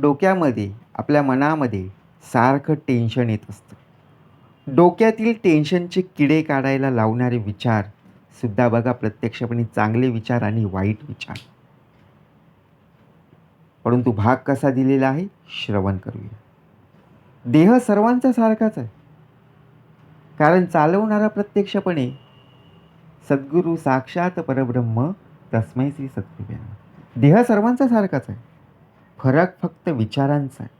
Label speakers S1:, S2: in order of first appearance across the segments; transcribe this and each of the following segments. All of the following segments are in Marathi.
S1: डोक्यामध्ये आपल्या मनामध्ये सारखं टेन्शन येत असतं. डोक्यातील टेन्शनचे किडे काढायला लावणारे विचार सुद्धा बघा प्रत्यक्षपणे चांगले विचार आणि वाईट विचार. परंतु भाग कसा दिलेला आहे? श्रवण करूया. देह सर्वांचा सारखाच आहे. कारण चालवणारा प्रत्यक्षपणे सद्गुरू साक्षात परब्रह्म तस्मै श्री सत्कृपया देह सर्वांचा सारखाच आहे. फरक फक्त विचारांचा आहे.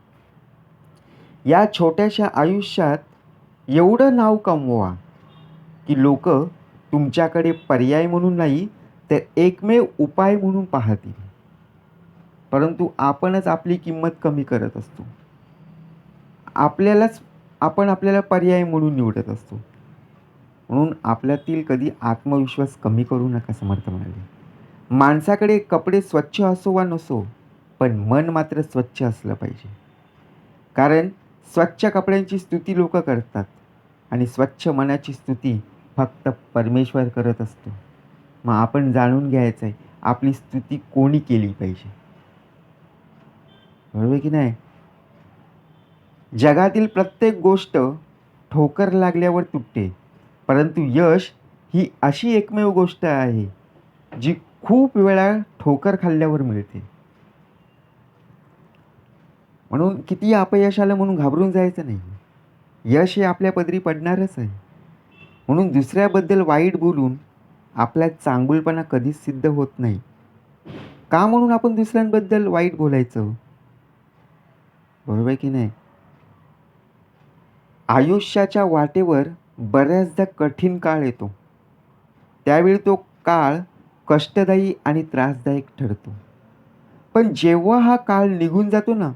S1: या छोट्याशा आयुष्यात एवढं नाव कमवा की लोक तुमच्याकडे पर्याय म्हणून नाही तर एकमेव उपाय म्हणून पाहतील. परंतु आपणच आपली किंमत कमी करत असतो. आपल्यालाच आपण आपल्याला पर्याय म्हणून निवडत असतो. म्हणून आपल्यातील कधी आत्मविश्वास कमी करू नका समर्थ म्हणाले. माणसाकडे कपडे स्वच्छ असो वा नसो पण मन मात्र स्वच्छ असलं पाहिजे. कारण स्वच्छ कपड्यांची स्तुती लोक करतात आणि स्वच्छ मनाची स्तुती फक्त परमेश्वर करत असतो. मग आपण जाणून घ्यायचं आहे आपली स्तुती कोणी केली पाहिजे? बरोबर की नाही? जगातील प्रत्येक गोष्ट ठोकर लागल्यावर तुटते परंतु यश ही अशी एकमेव गोष्ट आहे जी खूप वेळा ठोकर खाल्ल्यावर मिळते. म्हणून किती अपयश आलं म्हणून घाबरून जायचं नाही. यश हे आपल्या पदरी पडणारच आहे. म्हणून दुसऱ्याबद्दल वाईट बोलून आपल्या चांगुलपणा कधीच सिद्ध होत नाही. का म्हणून आपण दुसऱ्यांबद्दल वाईट बोलायचं? बरोबर आहे की नाही? आयुष्याच्या वाटेवर बऱ्याचदा कठीण काळ येतो. त्यावेळी तो काळ कष्टदायी आणि त्रासदायक ठरतो. पण जेव्हा हा काळ निघून जातो ना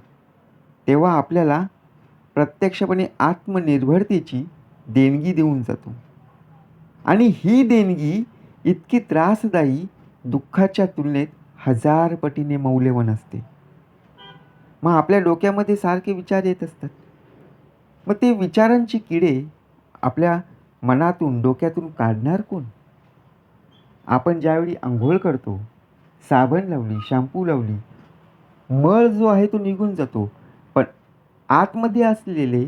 S1: तेव्हा आपल्याला प्रत्यक्षपणे आत्मनिर्भरतेची देणगी देऊन जातो. आणि ही देणगी इतकी त्रासदायी दुःखाच्या तुलनेत हजार पटीने मौल्यवान असते. मग आपल्या डोक्यामध्ये सारखे विचार येत असतात. मग ते विचारांची किडे आपल्या मनातून डोक्यातून काढणार कोण? आपण ज्यावेळी आंघोळ करतो साबण लावली शॅम्पू लावली मळ जो आहे तो निघून जातो. आतमध्ये असलेले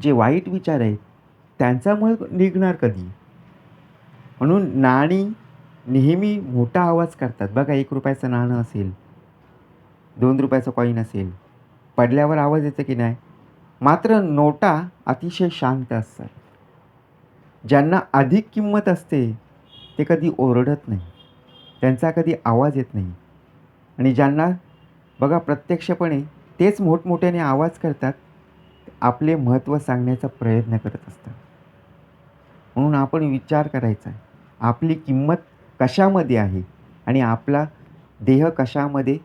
S1: जे वाईट विचार आहेत त्यांचा मळ निघणार कधी? म्हणून नाणी नेहमी मोठा आवाज करतात. बघा एक रुपयाचं नाणं असेल दोन रुपयाचं कॉईन असेल पडल्यावर आवाज येतो की नाही? मात्र नोटा अतिशय शांत असतात. ज्यांना अधिक किंमत असते ते कधी ओरडत नाही. त्यांचा कधी आवाज येत नाही. आणि ज्यांना बघा प्रत्यक्षपणे तेच मोठमोठ्याने आवाज करतात आपले महत्त्व सांगण्याचा प्रयत्न करत असतात. म्हणून आपण विचार करायचा आहे आपली किंमत कशामध्ये आहे आणि आपला देह कशामध्ये?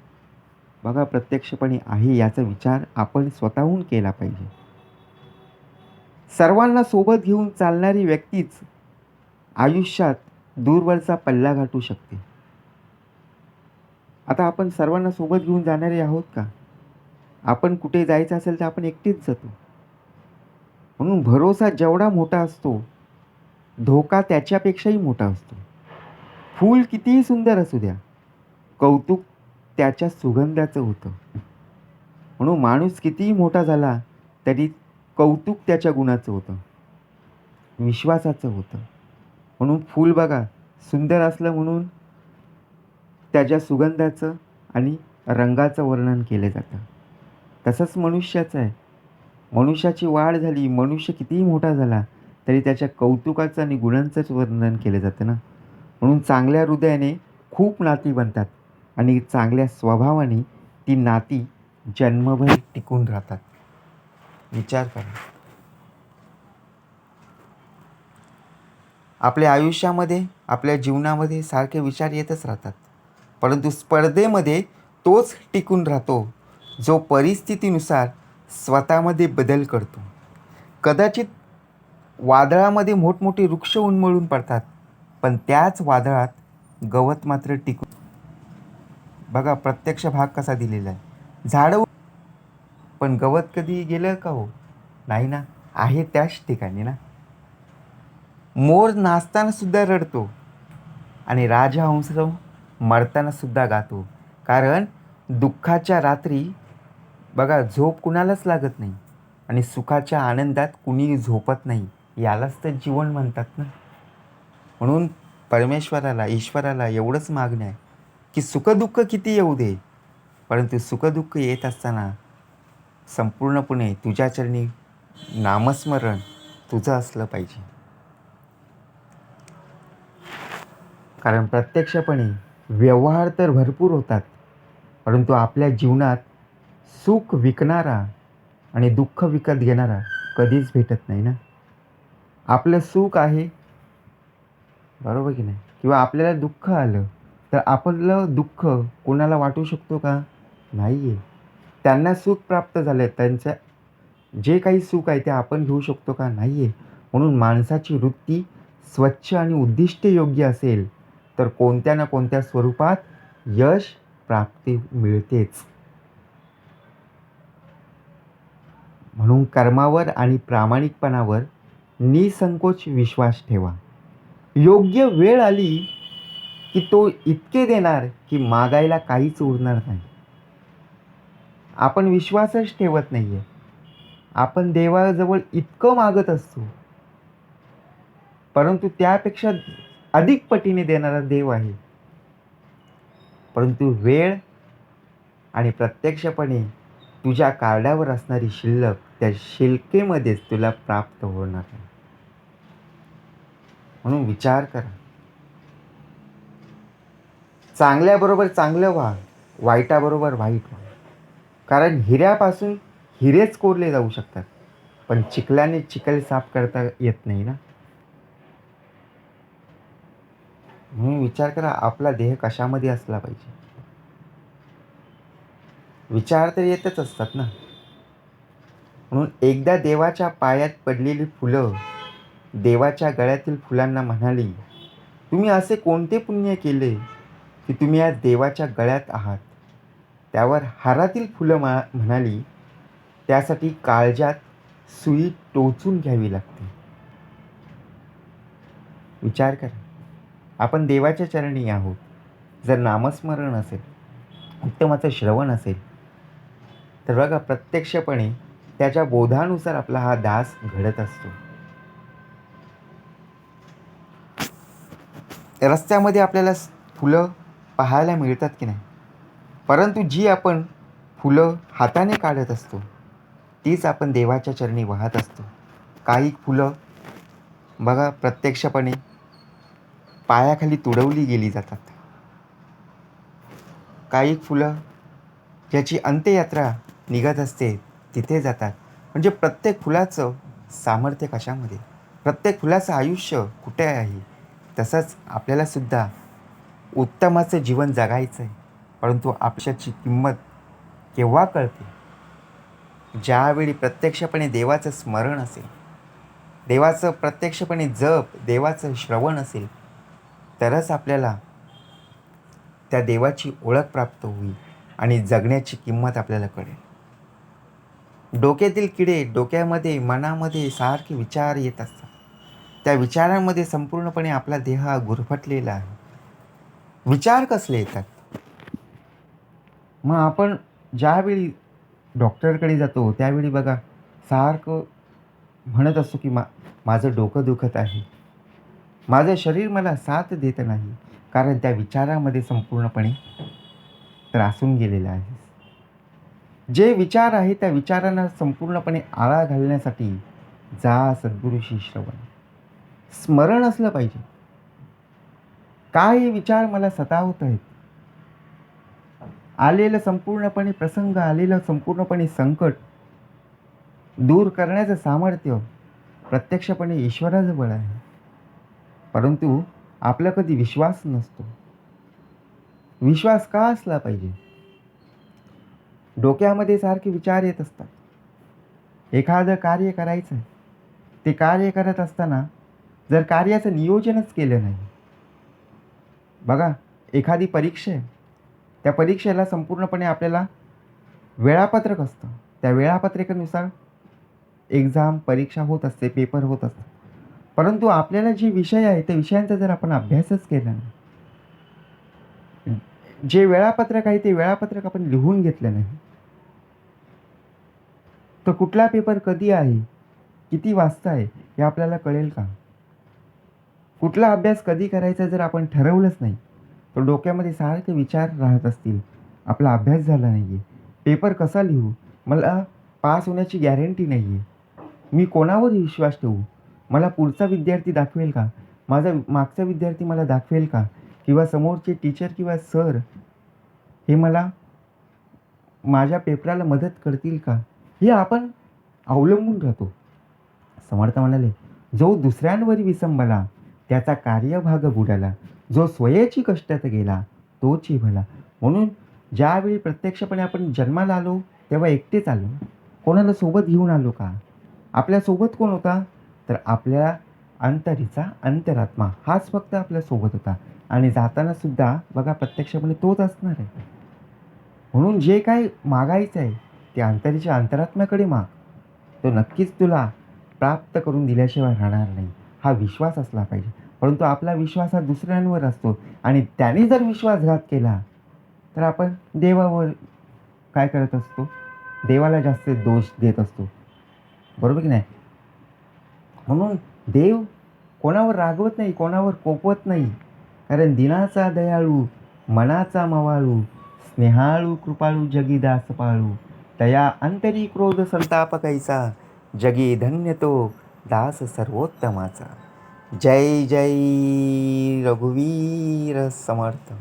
S1: बघा प्रत्यक्षपणे आहे याचा विचार आपण स्वतःहून केला पाहिजे. सर्वांना सोबत घेऊन चालणारी व्यक्तीच आयुष्यात दूरवरचा पल्ला गाठू शकते. आता आपण सर्वांना सोबत घेऊन जाणारे आहोत का? आपण कुठे जायचं असेल तर आपण एकटेच जातो. म्हणून भरोसा जेवढा मोठा असतो धोका त्याच्यापेक्षाही मोठा असतो. फूल कितीही सुंदर असू द्या कौतुक त्याच्या सुगंधाचं होतं. म्हणून माणूस कितीही मोठा झाला तरी कौतुक त्याच्या गुणाचं होतं. विश्वासाचं होतं. म्हणून फूल बघा सुंदर असलं म्हणून त्याच्या सुगंधाचं आणि रंगाचं वर्णन केलं जातं. तसंच मनुष्याचं आहे. मनुष्याची वाढ झाली मनुष्य कितीही मोठा झाला तरी त्याच्या कौतुकाचं आणि गुणांचंच वर्णन केलं जातं ना? म्हणून चांगल्या हृदयाने खूप नाती बनतात आणि चांगल्या स्वभावाने ती नाती जन्मभर टिकून राहतात. विचार करा. आपल्या आयुष्यामध्ये आपल्या जीवनामध्ये सारखे विचार येतच राहतात. परंतु स्पर्धेमध्ये तोच टिकून राहतो जो परिस्थितीनुसार स्वतःमध्ये बदल करतो. कदाचित वादळामध्ये मोठमोठे वृक्ष उन्मळून पडतात पण त्याच वादळात गवत मात्र टिकून बघा प्रत्यक्ष भाग कसा दिलेला आहे. झाडं पण गवत कधी गेलं का हो? नाही ना. आहे त्याच ठिकाणी ना. मोर नाचताना सुद्धा रडतो आणि राजहंस मरताना सुद्धा गातो. कारण दुःखाच्या रात्री बघा झोप कुणालाच लागत नाही. आणि सुखाच्या आनंदात कुणी झोपत नाही. यालाच तर जीवन म्हणतात ना. म्हणून परमेश्वराला ईश्वराला एवढंच मागणं आहे की सुखदुःख किती येऊ दे. परंतु सुखदुःख येत असताना संपूर्णपणे तुझ्या चरणी नामस्मरण तुझं असलं पाहिजे. कारण प्रत्यक्षपणे व्यवहार तर भरपूर होतात. परंतु आपल्या जीवनात सुख विकणारा आणि दुःख विकत घेणारा कधीच भेटत नाही ना? आपलं सुख आहे. बरोबर की नाही? किंवा आपल्याला दुःख आलं तर आपलं दुःख कोणाला वाटू शकतो का? नाही आहे त्यांना सुख प्राप्त झालं त्यांच्या जे काही सुख आहे ते आपण घेऊ शकतो का? नाही आहे म्हणून माणसाची वृत्ती स्वच्छ आणि उद्दिष्ट योग्य असेल तर कोणत्या ना कोणत्या स्वरूपात यश प्राप्ती मिळतेच. म्हणून कर्मावर आणि प्रामाणिकपणावर निसंकोच विश्वास ठेवा. योग्य वेळ आली की तो इतके देणार की मागायला काहीच उरणार नाही. आपण विश्वासच ठेवत नाही आहे आपण देवाजवळ इतकं मागत असतो. परंतु त्यापेक्षा अधिक पटीने देणारा देव आहे. परंतु वेळ आणि प्रत्यक्षपणे तुझ्या कार्डावर असणारी शिल्लक त्या शिल्केमध्येच तुला प्राप्त होणार आहे. म्हणून विचार करा. चांगल्याबरोबर चांगलं व्हा वाईटाबरोबर वाईट व्हा. कारण हिऱ्यापासून हिरेच कोरले जाऊ शकतात. पण चिखल्याने चिखल साफ करता येत नाही ना? म्हणून विचार करा आपला देह कशामध्ये असला पाहिजे? विचार तर येतच असतात ना? म्हणून एकदा देवाच्या पायात पडलेली फुलं देवाच्या गळ्यातील फुलांना म्हणाली तुम्ही असे कोणते पुण्य केले की तुम्ही आज देवाच्या गळ्यात आहात? त्यावर हारातील फुलं मा म्हणाली त्यासाठी काळजात सुई टोचून घ्यावी लागते. विचार करा आपण देवाच्या चरणी आहोत. जर नामस्मरण असेल उत्तमाचं श्रवण असेल तर बघा प्रत्यक्षपणे त्याच्या बोधानुसार आपला हा दास घडत असतो. रस्त्यामध्ये आपल्याला फुलं पाहायला मिळतात की नाही? परंतु जी आपण फुलं हाताने काढत असतो तीच आपण देवाच्या चरणी वाहत असतो. काही फुलं बघा प्रत्यक्षपणे पायाखाली तुडवली गेली जातात. काही फुलं ज्याची अंत्ययात्रा निघत असते तिथे जातात. म्हणजे प्रत्येक फुलाचं सामर्थ्य कशामध्ये? प्रत्येक फुलाचं आयुष्य कुठे आहे? तसंच आपल्यालासुद्धा उत्तमाचं जीवन जगायचं आहे परंतु आपशाची किंमत केव्हा कळते? ज्यावेळी प्रत्यक्षपणे देवाचं स्मरण असेल देवाचं प्रत्यक्षपणे जप देवाचं श्रवण असेल तरच आपल्याला त्या देवाची ओळख प्राप्त होईल आणि जगण्याची किंमत आपल्याला कळेल. डोक्यातील किडे डोक्यामध्ये मनामध्ये सारखे विचार येत असतात. त्या विचारांमध्ये संपूर्णपणे आपला देह हा गुरफटलेला आहे. विचार कसले येतात? मग आपण ज्यावेळी डॉक्टरकडे जातो त्यावेळी बघा सारखं म्हणत असतो की मा माझं डोकं दुखत आहे. माझं शरीर मला साथ देत नाही. कारण त्या विचारामध्ये संपूर्णपणे त्रासून गेलेलं आहे. जे विचार आहे त्या विचारांना संपूर्णपणे आळा घालण्यासाठी जा सद्गुरूशी श्रवण. स्मरण असलं पाहिजे. काय हे विचार मला सतावत आहेत. आलेलं संपूर्णपणे प्रसंग आलेलं संपूर्णपणे संकट दूर करण्याचं सामर्थ्य प्रत्यक्षपणे ईश्वराजवळ आहे. परंतु आपला कधी विश्वास नसतो. विश्वास का असला पाहिजे? डोक्यामध्ये सारखे विचार येत असतात. एखादं कार्य करायचं आहे. ते कार्य करत असताना जर कार्याचं नियोजनच केलं नाही. बघा एखादी परीक्षा आहे. त्या परीक्षेला संपूर्णपणे आपल्याला वेळापत्रक असतं. त्या वेळापत्रकानुसार एक्झाम परीक्षा होत असते पेपर होत असतात. परंतु आपल्याला जे विषय आहे त्या विषयांचा जर आपण अभ्यासच केला नाही जे वेळापत्रक आहे ते वेळापत्रक आपण लिहून घेतलं नाही. तर कुठला पेपर कधी आहे किती वाजता आहे हे आपल्याला कळेल का? कुठला अभ्यास कधी करायचा जर आपण ठरवलंच नाही तर डोक्यामध्ये सारखे विचार राहत असतील आपला अभ्यास झाला नाही आहे पेपर कसा लिहू? मला पास होण्याची गॅरंटी नाही आहे मी कोणावर विश्वास ठेवू? मला पुढचा विद्यार्थी दाखवेल का? माझा मागचा विद्यार्थी मला दाखवेल का? किंवा समोरचे टीचर किंवा सर हे मला माझ्या पेपराला मदत करतील का? हे आपण अवलंबून राहतो. समर्थ म्हणाले जो दुसऱ्यांवर विसंबला त्याचा कार्यभाग बुडाला. जो स्वयची कष्टात गेला तोची भला. म्हणून ज्यावेळी प्रत्यक्षपणे आपण जन्माला आलो तेव्हा एकटेच आलो. कोणाला सोबत घेऊन आलो का? आपल्यासोबत कोण होता? तर आपल्या अंतरीचा अंतरात्मा हाच फक्त आपल्यासोबत होता. आणि जाताना सुद्धा बघा प्रत्यक्षपणे तोच असणार आहे. म्हणून जे काही मागायचं आहे ते अंतरीच्या अंतरात्म्याकडे माग. तो नक्कीच तुला प्राप्त करून दिल्याशिवाय राहणार नाही. हा विश्वास असला पाहिजे. परंतु आपला विश्वास हा दुसऱ्यांवर असतो. आणि त्याने जर विश्वासघात केला तर आपण देवावर काय करत असतो? देवाला जास्त दोष देत असतो. बरोबर की नाही? म्हणून देव कोणावर रागवत नाही कोणावर कोपवत नाही. कारण दिनाचा दयाळू मनाचा मवाळू स्नेहाळू कृपाळू जगी दास पाळू. तया अंतरी क्रोध संताप कैसा जगी धन्य तो दास सर्वोत्तमाचा. जय जय रघुवीर समर्थ.